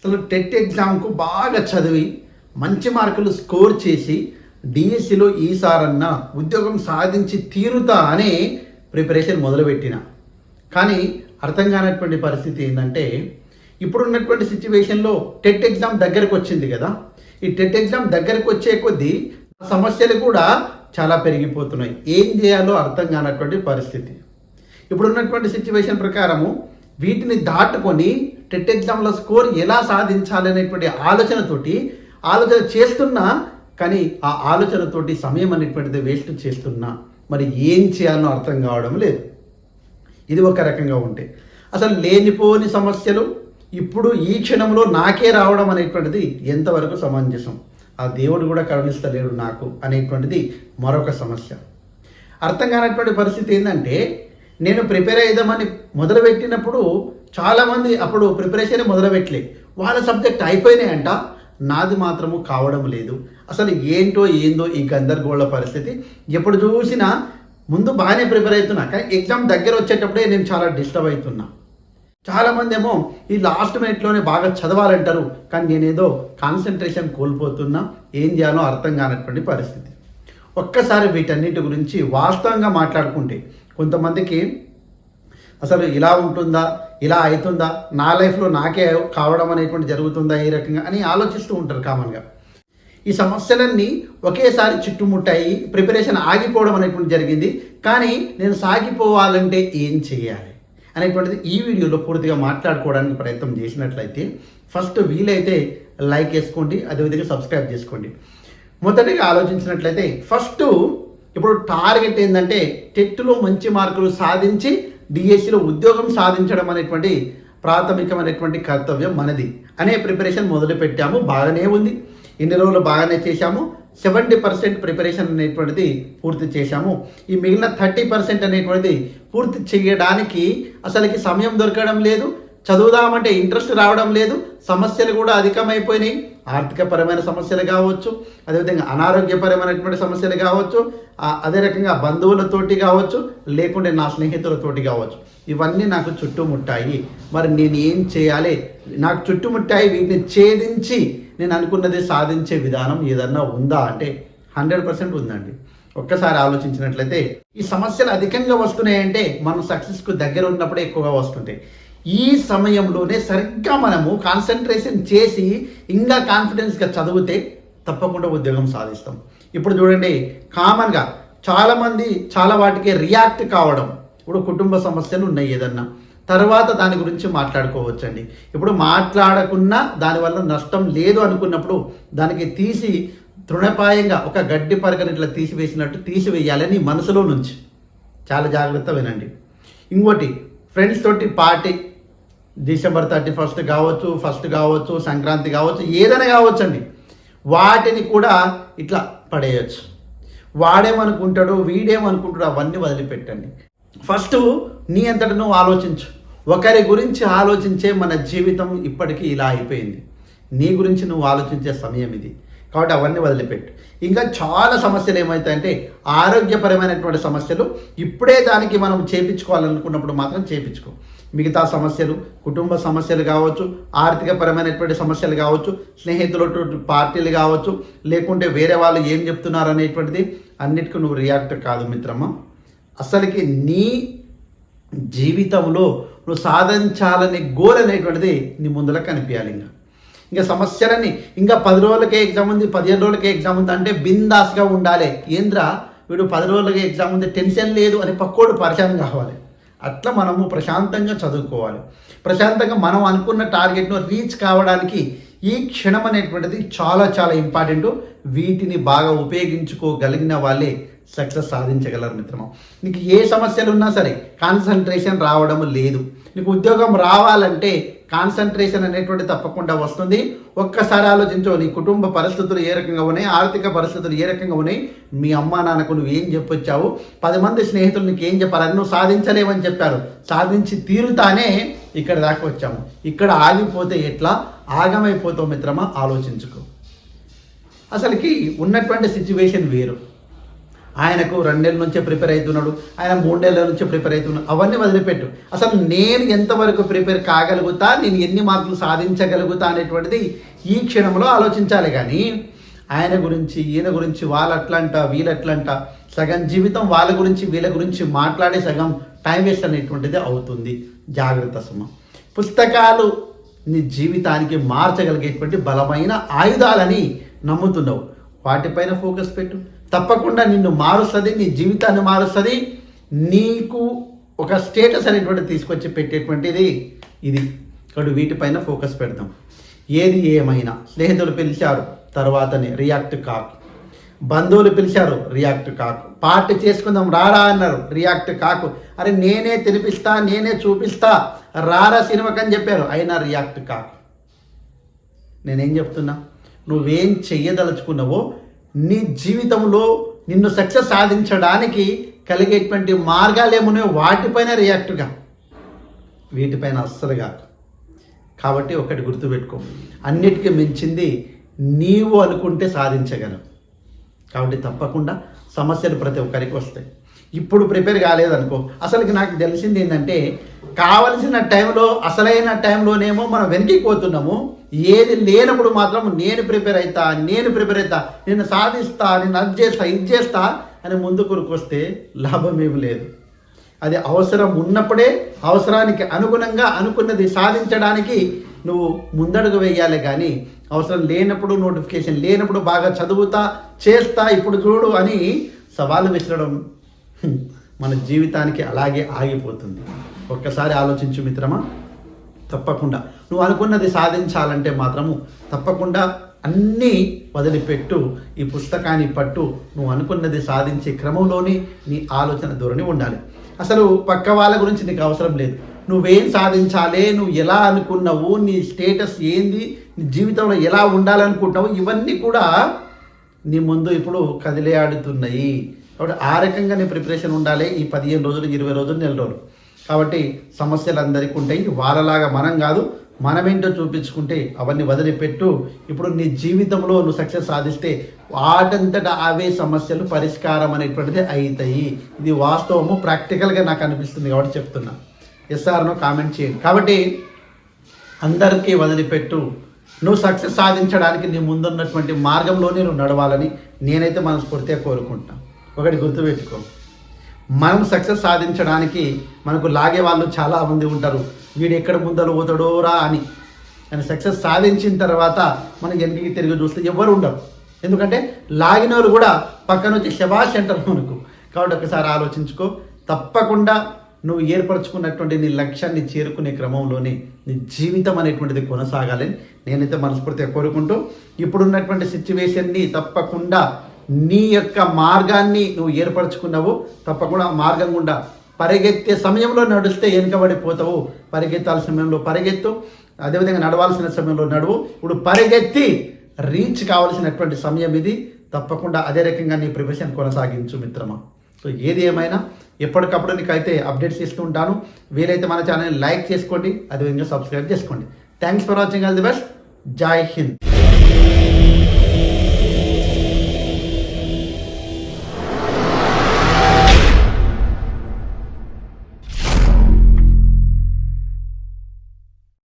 అసలు టెట్ ఎగ్జామ్కు బాగా చదివి మంచి మార్కులు స్కోర్ చేసి డిఎస్సిలో ఈసారన్నా ఉద్యోగం సాధించి తీరుతా అనే ప్రిపరేషన్ మొదలుపెట్టిన. కానీ అర్థం కానటువంటి పరిస్థితి ఏంటంటే ఇప్పుడున్నటువంటి సిచ్యువేషన్లో టెట్ ఎగ్జామ్ దగ్గరకు వచ్చింది కదా. ఈ టెట్ ఎగ్జామ్ దగ్గరకు వచ్చే కొద్దీ సమస్యలు కూడా చాలా పెరిగిపోతున్నాయి. ఏం చేయాలో అర్థం కానటువంటి పరిస్థితి. ఇప్పుడున్నటువంటి సిచ్యువేషన్ ప్రకారము వీటిని దాటుకొని టెట్ ఎగ్జామ్లో స్కోర్ ఎలా సాధించాలి అనేటువంటి ఆలోచనతోటి ఆలోచన చేస్తున్నా కానీ ఆ ఆలోచనతోటి సమయం అనేటువంటిది వేస్ట్ చేస్తున్నా మరి ఏం చేయాలో అర్థం కావడం లేదు. ఇది ఒక రకంగా ఉంటే. అసలు లేనిపోని సమస్యలు ఇప్పుడు ఈ క్షణంలో నాకే రావడం అనేటువంటిది ఎంతవరకు సమంజసం? ఆ దేవుడు కూడా కరుణిస్తలేడు నాకు అనేటువంటిది మరొక సమస్య. అర్థం కానటువంటి పరిస్థితి ఏంటంటే నేను ప్రిపేర్ అయిదామని మొదలుపెట్టినప్పుడు చాలామంది అప్పుడు ప్రిపరేషన్ మొదలుపెట్టలే. వాళ్ళ సబ్జెక్ట్ అయిపోయినాయంట. నాది మాత్రము కావడం లేదు. అసలు ఏంటో ఏందో ఈ గందరగోళ పరిస్థితి. ఎప్పుడు చూసినా ముందు బాగానే ప్రిపేర్ అవుతున్నా. కానీ ఎగ్జామ్ దగ్గర వచ్చేటప్పుడే నేను చాలా డిస్టర్బ్ అవుతున్నా. చాలామంది ఏమో ఈ లాస్ట్ మినిట్లోనే బాగా చదవాలంటారు. కానీ నేనేదో కాన్సన్ట్రేషన్ కోల్పోతున్నా. ఏం చేయాలో అర్థం కానటువంటి పరిస్థితి. ఒక్కసారి వీటన్నిటి గురించి వాస్తవంగా మాట్లాడుకుంటే కొంతమందికి అసలు ఇలా ఉంటుందా ఇలా అవుతుందా నా లైఫ్లో నాకే కావడం అనేటువంటి జరుగుతుందా ఈ రకంగా అని ఆలోచిస్తూ ఉంటారు కామన్గా ఈ సమస్యలన్నీ ఒకేసారి చుట్టుముట్టాయి ప్రిపరేషన్ ఆగిపోవడం అనేటువంటి జరిగింది కానీ నేను సాగిపోవాలంటే ఏం చేయాలి అనేటువంటిది ఈ వీడియోలో పూర్తిగా మాట్లాడుకోవడానికి ప్రయత్నం చేసినట్లయితే ఫస్ట్ వీలైతే లైక్ వేసుకోండి అదేవిధంగా సబ్స్క్రైబ్ చేసుకోండి. మొదటిగా ఆలోచించినట్లయితే ఫస్ట్ ఇప్పుడు టార్గెట్ ఏంటంటే టెట్లో మంచి మార్కులు సాధించి డిఎస్సిలో ఉద్యోగం సాధించడం అనేటువంటి ప్రాథమికమైనటువంటి కర్తవ్యం మనది. అనే ప్రిపరేషన్ మొదలుపెట్టాము బాగానే ఉంది. ఇన్ని రోజులు బాగానే చేశాము. సెవెంటీ పర్సెంట్ ప్రిపరేషన్ అనేటువంటిది పూర్తి చేశాము. ఈ మిగిలిన థర్టీ పర్సెంట్ అనేటువంటిది పూర్తి చేయడానికి అసలుకి సమయం దొరకడం లేదు. చదువుదామంటే ఇంట్రెస్ట్ రావడం లేదు సమస్యలు కూడా అధికమైపోయినాయి. ఆర్థికపరమైన సమస్యలు కావచ్చు అదేవిధంగా అనారోగ్యపరమైనటువంటి సమస్యలు కావచ్చు అదే రకంగా బంధువులతోటి కావచ్చు లేకుంటే నా స్నేహితులతోటి కావచ్చు. ఇవన్నీ నాకు చుట్టుముట్టాయి. మరి నేను ఏం చేయాలి? నాకు చుట్టుముట్టాయి వీటిని ఛేదించి నేను అనుకున్నది సాధించే విధానం ఏదన్నా ఉందా అంటే హండ్రెడ్ పర్సెంట్ ఉందండి. ఒక్కసారి ఆలోచించినట్లయితే ఈ సమస్యలు అధికంగా వస్తున్నాయంటే మనం సక్సెస్కు దగ్గర ఉన్నప్పుడే ఎక్కువగా వస్తుంటాయి. ఈ సమయంలోనే సరిగ్గా మనము కాన్సన్ట్రేషన్ చేసి ఇంకా కాన్ఫిడెన్స్గా చదివితే తప్పకుండా ఉద్యోగం సాధిస్తాం. ఇప్పుడు చూడండి కామన్గా చాలామంది చాలా వాటికి రియాక్ట్ కావడం ఇప్పుడు కుటుంబ సమస్యలు ఉన్నాయి ఏదన్నా. తర్వాత దాని గురించి మాట్లాడుకోవచ్చండి. ఇప్పుడు మాట్లాడకున్నా దానివల్ల నష్టం లేదు అనుకున్నప్పుడు దానికి తీసి తృణపాయంగా ఒక గడ్డి పరకని ఇట్లా తీసివేసినట్టు తీసివేయాలని మనసులో నుంచి. చాలా జాగ్రత్త వినండి. ఇంకోటి ఫ్రెండ్స్ తోటి పార్టీ డిసెంబర్ థర్టీ ఫస్ట్ కావచ్చు ఫస్ట్ కావచ్చు సంక్రాంతి కావచ్చు ఏదైనా కావచ్చు అండి వాటిని కూడా ఇట్లా పడేయచ్చు. వాడేమనుకుంటాడు వీడేమనుకుంటాడు అవన్నీ వదిలిపెట్టండి. ఫస్ట్ నీ అంతట నువ్వు ఆలోచించు. ఒకరి గురించి ఆలోచించే మన జీవితం ఇప్పటికీ ఇలా అయిపోయింది. నీ గురించి నువ్వు ఆలోచించే సమయం ఇది. కాబట్టి అవన్నీ వదిలిపెట్టు. ఇంకా చాలా సమస్యలు ఏమవుతాయంటే ఆరోగ్యపరమైనటువంటి సమస్యలు ఇప్పుడే దానికి మనం చేపించుకోవాలనుకున్నప్పుడు మాత్రం చేపించుకో. మిగతా సమస్యలు కుటుంబ సమస్యలు కావచ్చు ఆర్థికపరమైనటువంటి సమస్యలు కావచ్చు స్నేహితులతో పార్టీలు కావచ్చు లేకుంటే వేరే వాళ్ళు ఏం చెప్తున్నారు అనేటువంటిది అన్నిటికీ నువ్వు రియాక్ట్ కాదు మిత్రమా. అసలుకి నీ జీవితంలో నువ్వు సాధించాలనే గోల్ అనేటువంటిది నీ ముందర కనిపించాలి ఇంకా. ఇంకా సమస్యలని ఇంకా పది రోజులకే ఎగ్జామ్ ఉంది పదిహేను రోజులకే ఎగ్జామ్ ఉంది అంటే బిందాస్గా ఉండాలి. ఏంద్రా? వీడు పది రోజులకే ఎగ్జామ్ ఉంది టెన్షన్ లేదు అని పక్కోడు పరిచయం కావాలి. అట్లా మనము ప్రశాంతంగా చదువుకోవాలి. ప్రశాంతంగా మనం అనుకున్న టార్గెట్ను రీచ్ కావడానికి ఈ క్షణం అనేటువంటిది చాలా చాలా ఇంపార్టెంట్ వీటిని బాగా ఉపయోగించుకోగలిగిన వాళ్ళే సక్సెస్ సాధించగలరు మిత్రమా. నీకు ఏ సమస్యలు ఉన్నా సరే కాన్సన్ట్రేషన్ రావడం లేదు. నీకు ఉద్యోగం రావాలంటే కాన్సన్ట్రేషన్ అనేటువంటి తప్పకుండా వస్తుంది. ఒక్కసారి ఆలోచించో నీ కుటుంబ పరిస్థితులు ఏ రకంగా ఉన్నాయి? ఆర్థిక పరిస్థితులు ఏ రకంగా ఉన్నాయి? మీ అమ్మా నాన్నకు నువ్వు ఏం చెప్పొచ్చావు? పది మంది స్నేహితులు నీకు ఏం చెప్పారు? నువ్వు సాధించలేవని చెప్పారు. సాధించి తీరుతానే ఇక్కడ దాకా వచ్చాము. ఇక్కడ ఆగిపోతే ఎట్లా? ఆగమైపోతావు మిత్రమా? ఆలోచించుకో. అసలుకి ఉన్నటువంటి సిచ్యువేషన్ వేరు. ఆయనకు రెండేళ్ళ నుంచే ప్రిపేర్ అవుతున్నాడు ఆయన మూడేళ్ళ నుంచే ప్రిపేర్ అవుతున్నాడు. అవన్నీ వదిలిపెట్టు. అసలు నేను ఎంతవరకు ప్రిపేర్ కాగలుగుతా నేను ఎన్ని మార్కులు సాధించగలుగుతా అనేటువంటిది ఈ క్షణంలో ఆలోచించాలి కానీ ఆయన గురించి ఈయన గురించి వాళ్ళు అట్లంట సగం జీవితం వాళ్ళ గురించి వీళ్ళ గురించి మాట్లాడే సగం టైం వేస్ట్ అనేటువంటిది అవుతుంది. జాగ్రత్త సుమ. పుస్తకాలు నీ జీవితానికి మార్చగలిగేటువంటి బలమైన ఆయుధాలని నమ్ముతున్నావు. వాటిపైన ఫోకస్ పెట్టు. తప్పకుండా నిన్ను మారుస్తుంది నీ జీవితాన్ని మారుస్తుంది. నీకు ఒక స్టేటస్ అనేటువంటి తీసుకొచ్చి పెట్టేటువంటిది ఇది. ఇక్కడ వీటిపైన ఫోకస్ పెడతాం ఏది ఏమైనా. స్నేహితులు పిలిచారు తర్వాతనే రియాక్ట్ కాకు. బంధువులు పిలిచారు రియాక్ట్ కాకు. పార్టీ చేసుకుందాం రారా అన్నారు రియాక్ట్ కాకు. అరే నేనే తినిపిస్తా నేనే చూపిస్తా రారా సినిమాకని చెప్పారు అయినా రియాక్ట్ కాకు. నేనేం చెప్తున్నా? నువ్వేం చెయ్యదలుచుకున్నావో నీ జీవితంలో నిన్ను సక్సెస్ సాధించడానికి కలిగేటువంటి మార్గాలు వాటిపైన రియాక్ట్గా వీటిపైన అస్సలు కాదు. కాబట్టి ఒకటి గుర్తుపెట్టుకో. అన్నిటికీ మించింది నీవు అనుకుంటే సాధించగలవు. కాబట్టి తప్పకుండా సమస్యలు ప్రతి ఒక్కరికి వస్తాయి. ఇప్పుడు ప్రిపేర్ కాలేదనుకో. అసలుకి నాకు తెలిసింది ఏంటంటే కావలసిన టైంలో అసలైన టైంలోనేమో మనం వెనక్కి పోతున్నాము. ఏది లేనప్పుడు మాత్రం నేను ప్రిపేర్ అవుతా నేను ప్రిపేర్ అవుతా నేను సాధిస్తా నేను అది చేస్తా ఇది చేస్తా అని ముందు వస్తే లాభం ఏమి లేదు. అది అవసరం ఉన్నప్పుడే అవసరానికి అనుగుణంగా అనుకున్నది సాధించడానికి నువ్వు ముందడుగు వేయాలి కానీ అవసరం లేనప్పుడు నోటిఫికేషన్ లేనప్పుడు బాగా చదువుతా చేస్తా ఇప్పుడు చూడు అని సవాలు విసరడం మన జీవితానికి అలాగే ఆగిపోతుంది. ఒక్కసారి ఆలోచించు మిత్రమా తప్పకుండా. నువ్వు అనుకున్నది సాధించాలంటే మాత్రము తప్పకుండా అన్నీ వదిలిపెట్టు ఈ పుస్తకాన్ని పట్టు. నువ్వు అనుకున్నది సాధించే క్రమంలోనే నీ ఆలోచన ధోరణి ఉండాలి. అసలు పక్క వాళ్ళ గురించి నీకు అవసరం లేదు. నువ్వేం సాధించాలి నువ్వు ఎలా అనుకున్నావు నీ స్టేటస్ ఏంది నీ జీవితంలో ఎలా ఉండాలనుకుంటావు ఇవన్నీ కూడా నీ ముందు ఇప్పుడు కదిలే ఆడుతున్నాయి. కాబట్టి ఆ రకంగా నీ ప్రిపరేషన్ ఉండాలి. ఈ పదిహేను రోజులు ఇరవై రోజులు నెల రోజులు. కాబట్టి సమస్యలు అందరికీ ఉంటాయి వాళ్ళలాగా మనం కాదు మనమేంటో చూపించుకుంటే అవన్నీ వదిలిపెట్టు. ఇప్పుడు నీ జీవితంలో నువ్వు సక్సెస్ సాధిస్తే వాటంతట అవే సమస్యలు పరిష్కారం అనేటువంటిది అవుతాయి ఇది వాస్తవము ప్రాక్టికల్గా నాకు అనిపిస్తుంది కాబట్టి చెప్తున్నా. ఎస్ఆర్ను కామెంట్ చేయండి. కాబట్టి అందరికీ వదిలిపెట్టు. నువ్వు సక్సెస్ సాధించడానికి నీ ముందున్నటువంటి మార్గంలోనే నువ్వు నడవాలని నేనైతే మనస్ఫూర్తిగా కోరుకుంటాను ఒకటి గుర్తుపెట్టుకో మనం సక్సెస్ సాధించడానికి మనకు లాగే వాళ్ళు చాలామంది ఉంటారు. వీడు ఎక్కడ ముందర పోతాడో రా అని. కానీ సక్సెస్ సాధించిన తర్వాత మనం వెనక్కి తిరిగి చూస్తే ఎవరు ఉండరు. ఎందుకంటే లాగినవారు కూడా పక్కన వచ్చి శబాష్ అంటారు మనకు. కాబట్టి ఒకసారి ఆలోచించుకో. తప్పకుండా నువ్వు ఏర్పరచుకున్నటువంటి నీ లక్ష్యాన్ని చేరుకునే క్రమంలోనే నీ జీవితం అనేటువంటిది కొనసాగాలని నేనైతే మనస్ఫూర్తిగా కోరుకుంటూ ఇప్పుడున్నటువంటి సిచ్యువేషన్ని తప్పకుండా నీ యొక్క మార్గాన్ని నువ్వు ఏర్పరచుకున్నావు. తప్పకుండా మార్గం గుండా పరిగెత్తే సమయంలో నడిస్తే వెనుకబడిపోతావు. పరిగెత్తాల్సిన సమయంలో పరిగెత్తు. అదేవిధంగా నడవాల్సిన సమయంలో నడువు. ఇప్పుడు పరిగెత్తి రీచ్ కావాల్సినటువంటి సమయం ఇది. తప్పకుండా అదే రకంగా నీ ప్రిపరేషన్ కొనసాగించు మిత్రమా. సో ఏది ఏమైనా ఎప్పటికప్పుడు నీకైతే అప్డేట్స్ ఇస్తూ ఉంటాను. వీలైతే మన ఛానల్ని లైక్ చేసుకోండి. అదేవిధంగా సబ్స్క్రైబ్ చేసుకోండి. Thanks for watching all the best Jai Hind